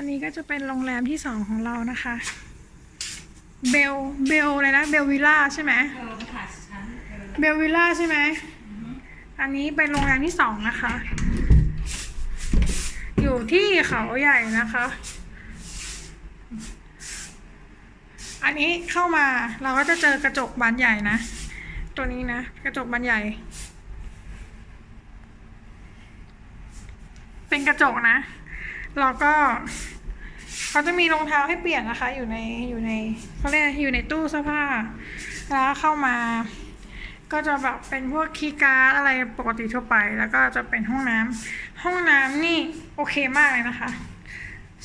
อันนี้ก็จะเป็นโรงแรมที่สองของเรานะคะ เบล เบลเลยนะ เบลวิลล่าใช่ไหมเออมาถ่ายชั้นเออเบลวิลล่าใช่ไหม อันนี้เป็นโรงแรมที่สองนะคะ อยู่ที่เขาใหญ่นะคะ อันนี้เข้ามาเราก็จะเจอกระจกบานใหญ่นะ ตัวนี้นะ กระจกบานใหญ่ เป็นกระจกนะ แล้วก็เขาจะมีรองเท้าให้เปลี่ยนนะคะ อยู่ในอยู่ในเขาเรียกอยู่ในตู้เสื้อผ้า แล้วเข้ามา ก็จะแบบเป็นพวกคีย์การ์ดอะไรปกติทั่วไป แล้วก็จะเป็นห้องน้ำห้องน้ำนี่โอเคมากเลยนะคะ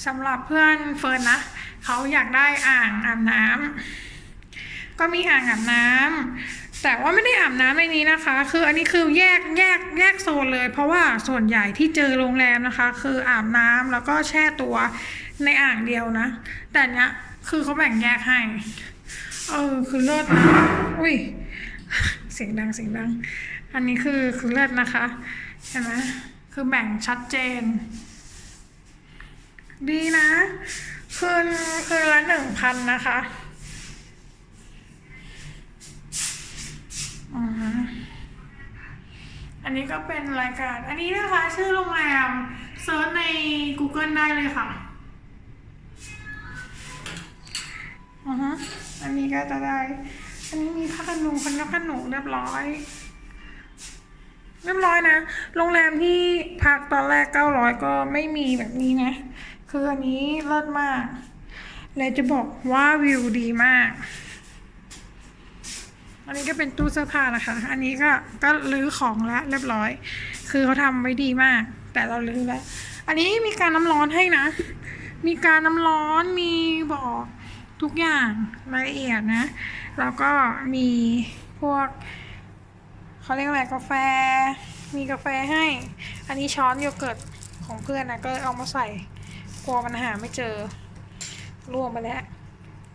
สำหรับเพื่อนเฟิร์นนะเขาอยากได้อ่างอาบน้ำก็มีอ่างอาบน้ำ แต่ว่าไม่ได้อาบน้ำในนี้นะคะ คืออันนี้คือแยกแยกแยกโซนเลย เพราะว่าส่วนใหญ่ที่เจอโรงแรมนะคะ คืออาบน้ำแล้วก็แช่ตัวในอ่างเดียวนะ แต่เนี้ยคือเขาแบ่งแยกให้ เออคือเลิศนะอุ้ยเสียงดังเสียงดัง อันนี้คือคือเลิศนะคะเห็นไหมคือแบ่งชัดเจน ดีนะ คืนคืนละหนึ่งพันนะคะอือฮึอั นนี้ก็เป็นรายการ อันนี้นะคะชื่อโรงแรมเซิร์ชใน Google ได้เลยค่ะอือฮึอันนี้ก็จะได้ อันนี้มีผ้าขนหนูพันผ้าขนหนูเรียบร้อย เรียบร้อยนะ โรงแรมที่พักตอนแรกเก้าร้อยก็ไม่มีแบบนี้นะ คืออันนี้เลิศมาก และจะบอกว่าวิวดีมาก นนี้ก็เป็นตู้เสื้อผ้านะคะ อันนี้ก็ก็รื้อของแล้วเรียบร้อย คือเขาทำไว้ดีมาก แต่เรารื้อแล้ว อันนี้มีการน้ำร้อนให้นะ มีการน้ำร้อนมีบอกทุกอย่างรายละเอียดนะ แล้วก็มีพวกเขาเรียกอะไรกาแฟ มีกาแฟให้ อันนี้ช้อนโยเกิร์ตของเพื่อนนะก็เอามาใส่กลัวมันหาไม่เจอรวมไปแล้ว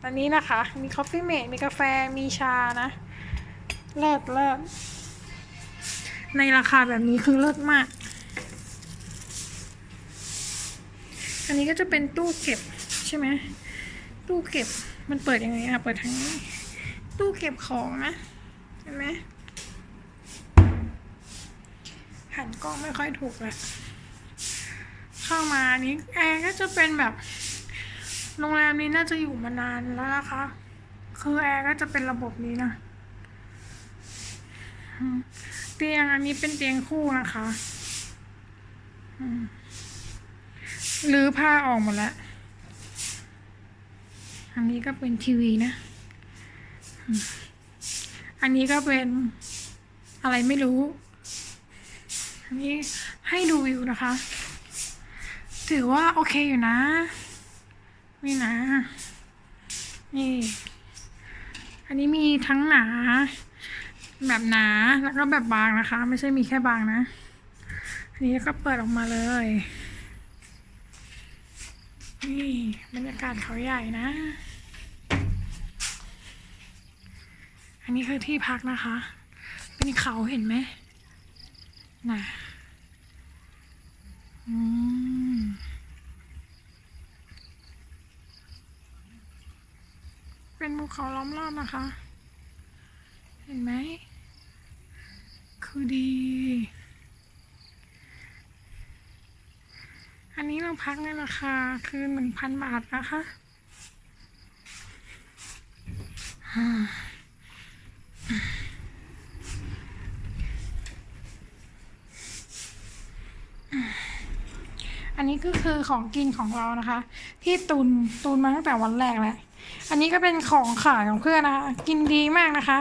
อันนี้นะคะ มีคอฟฟี่เมดมีกาแฟ มีชานะ เลิศเลิศในราคาแบบนี้คือเลิศมาก อันนี้ก็จะเป็นตู้เก็บใช่ไหมตู้เก็บมันเปิดยังไงอะเปิดทางนี้ ตู้เก็บของนะ เห็นไหมหันกล้องไม่ค่อยถูกแหละเข้ามานี้แอร์ก็จะเป็นแบบ โรงแรมนี้น่าจะอยู่มานานแล้วนะคะ คือแอร์ก็จะเป็นระบบนี้นะ เตียงอันนี้เป็นเตียงคู่นะคะหรือผ้าออกหมดแล้ว อันนี้ก็เป็นทีวีนะ อันนี้ก็เป็นอะไรไม่รู้ อันนี้ให้ดูวิวนะคะ ถือว่าโอเคอยู่นะ นี่นะ นี่ อันนี้มีทั้งหนา แบบหนาแล้วก็แบบบางนะคะ ไม่ใช่มีแค่บางนะอันนี้ก็เปิดออกมาเลยนี่บรรยากาศเขาใหญ่นะ อันนี้คือที่พักนะคะ เป็นเขาเห็นไหมน่ะอืมเป็นภูเขาล้อมรอบนะคะ เห็นไหมคือดี อันนี้เราพักในราคาคือหนึ่งพันบาทนะคะอันนี้ก็คือของกินของเรานะคะ ที่ตุนตุนมาตั้งแต่วันแรกแล้วอันนี้ก็เป็นของขายของเพื่อนนะคะ กินดีมากนะคะ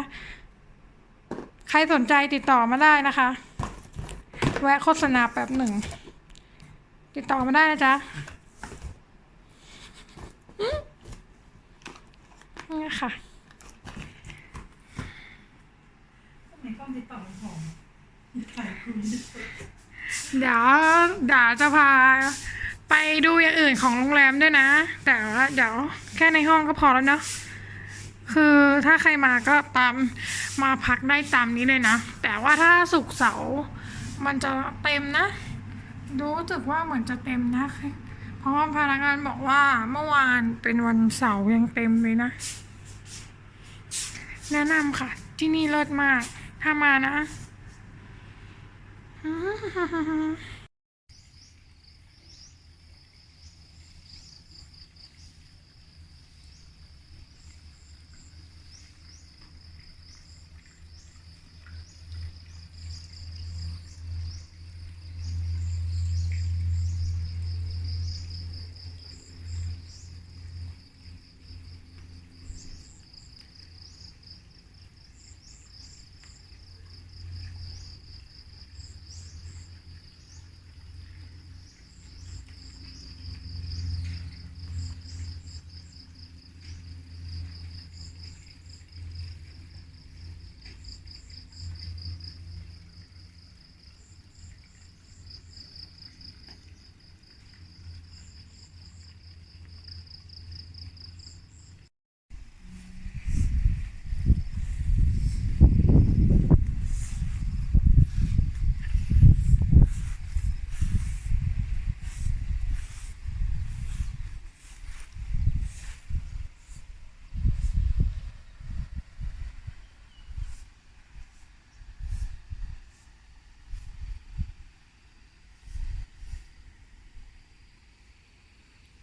ใครสนใจติดต่อมาได้นะคะ แวะโฆษณาแป๊บหนึ่ง ติดต่อมาได้นะจ๊ะนี่ค่ะเดี๋ยวเดี๋ยวจะพาไปดูอย่างอื่นของโรงแรมด้วยนะ แต่ว่าเดี๋ยวแค่ในห้องก็พอแล้วเนาะ คือถ้าใครมาก็ตามมาพักได้ตามนี้เลยนะ แต่ว่าถ้าสุกร์เสาร์มันจะเต็มนะ รู้สึกว่าเหมือนจะเต็มนะ เพราะว่าพนักงานบอกว่าเมื่อวานเป็นวันเสาร์ยังเต็มเลยนะ แนะนำค่ะ ที่นี่เลิศมาก ถ้ามานะ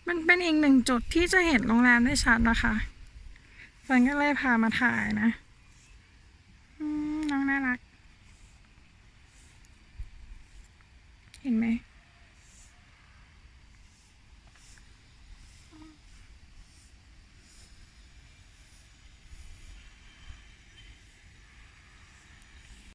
มันเป็นอีกหนึ่งจุดที่จะเห็นโรงแรมได้ชัดนะคะฉันก็เลยพามาถ่ายนะน้องน่ารัก เห็นไหม